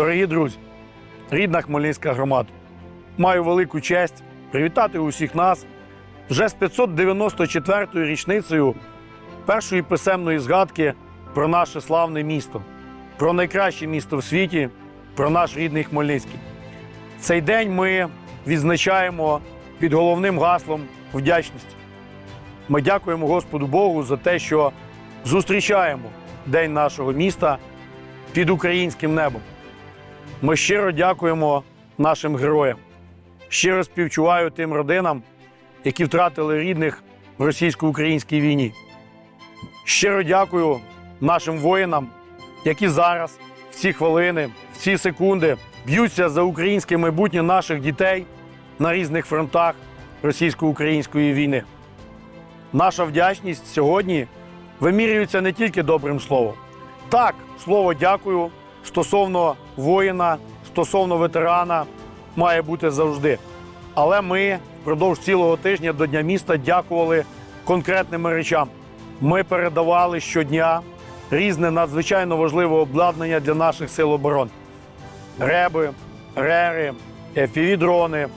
Дорогі друзі, рідна Хмельницька громада, маю велику честь привітати усіх нас вже з 594-ю річницею першої писемної згадки про наше славне місто, про найкраще місто в світі, про наш рідний Хмельницький. Цей день ми відзначаємо під головним гаслом вдячності. Ми дякуємо Господу Богу за те, що зустрічаємо День нашого міста під українським небом. Ми щиро дякуємо нашим героям. Щиро співчуваю тим родинам, які втратили рідних в російсько-українській війні. Щиро дякую нашим воїнам, які зараз, в ці хвилини, в ці секунди б'ються за українське майбутнє наших дітей на різних фронтах російсько-української війни. Наша вдячність сьогодні вимірюється не тільки добрим словом. Так, слово дякую стосовно воїна, стосовно ветерана має бути завжди. Але ми впродовж цілого тижня до Дня міста дякували конкретними речам. Ми передавали щодня різне надзвичайно важливе обладнання для наших сил оборони: реби, рери, FPV-дрони,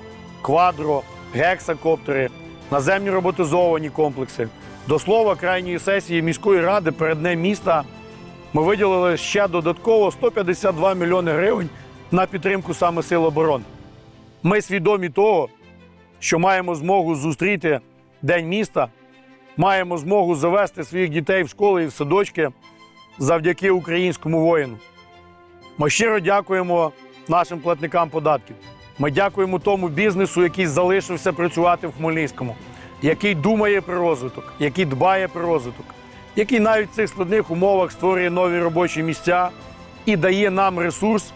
квадро, гексакоптери, наземні роботизовані комплекси. До слова, крайньої сесії міської ради перед днем міста ми виділили ще додатково 152 мільйони гривень на підтримку саме сил оборони. Ми свідомі того, що маємо змогу зустріти День міста, маємо змогу завести своїх дітей в школи і в садочки завдяки українському воїну. Ми щиро дякуємо нашим платникам податків. Ми дякуємо тому бізнесу, який залишився працювати в Хмельницькому, який думає про розвиток, який дбає про розвиток, який навіть в цих складних умовах створює нові робочі місця і дає нам ресурс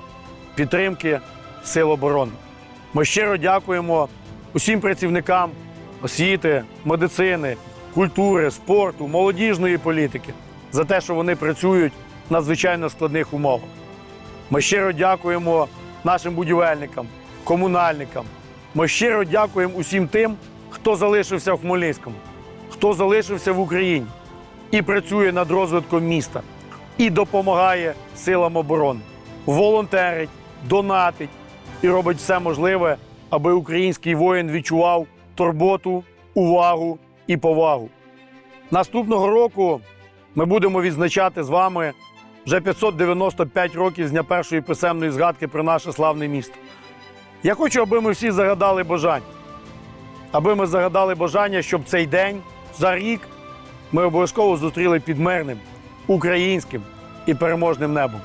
підтримки сил оборони. Ми щиро дякуємо усім працівникам освіти, медицини, культури, спорту, молодіжної політики за те, що вони працюють в надзвичайно складних умовах. Ми щиро дякуємо нашим будівельникам, комунальникам. Ми щиро дякуємо усім тим, хто залишився в Хмельницькому, хто залишився в Україні і працює над розвитком міста, і допомагає силам оборони, волонтерить, донатить і робить все можливе, аби український воїн відчував турботу, увагу і повагу. Наступного року ми будемо відзначати з вами вже 595 років з дня першої писемної згадки про наше славне місто. Я хочу, аби ми всі загадали бажання, аби ми загадали бажання, щоб цей день за рік ми обов'язково зустріли під мирним, українським і переможним небом.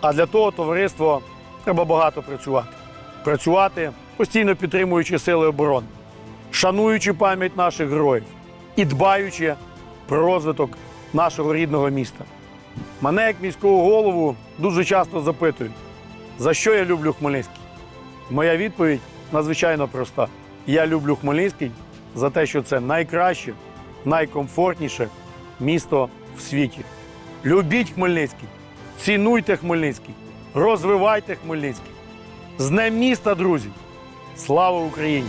А для того товариство треба багато працювати. Працювати, постійно підтримуючи сили оборони, шануючи пам'ять наших героїв і дбаючи про розвиток нашого рідного міста. Мене, як міського голову, дуже часто запитують, за що я люблю Хмельницький. Моя відповідь надзвичайно проста. Я люблю Хмельницький за те, що це найкраще, найкомфортніше місто в світі. Любіть Хмельницький, цінуйте Хмельницький, розвивайте Хмельницький. З Днем міста, друзі! Слава Україні!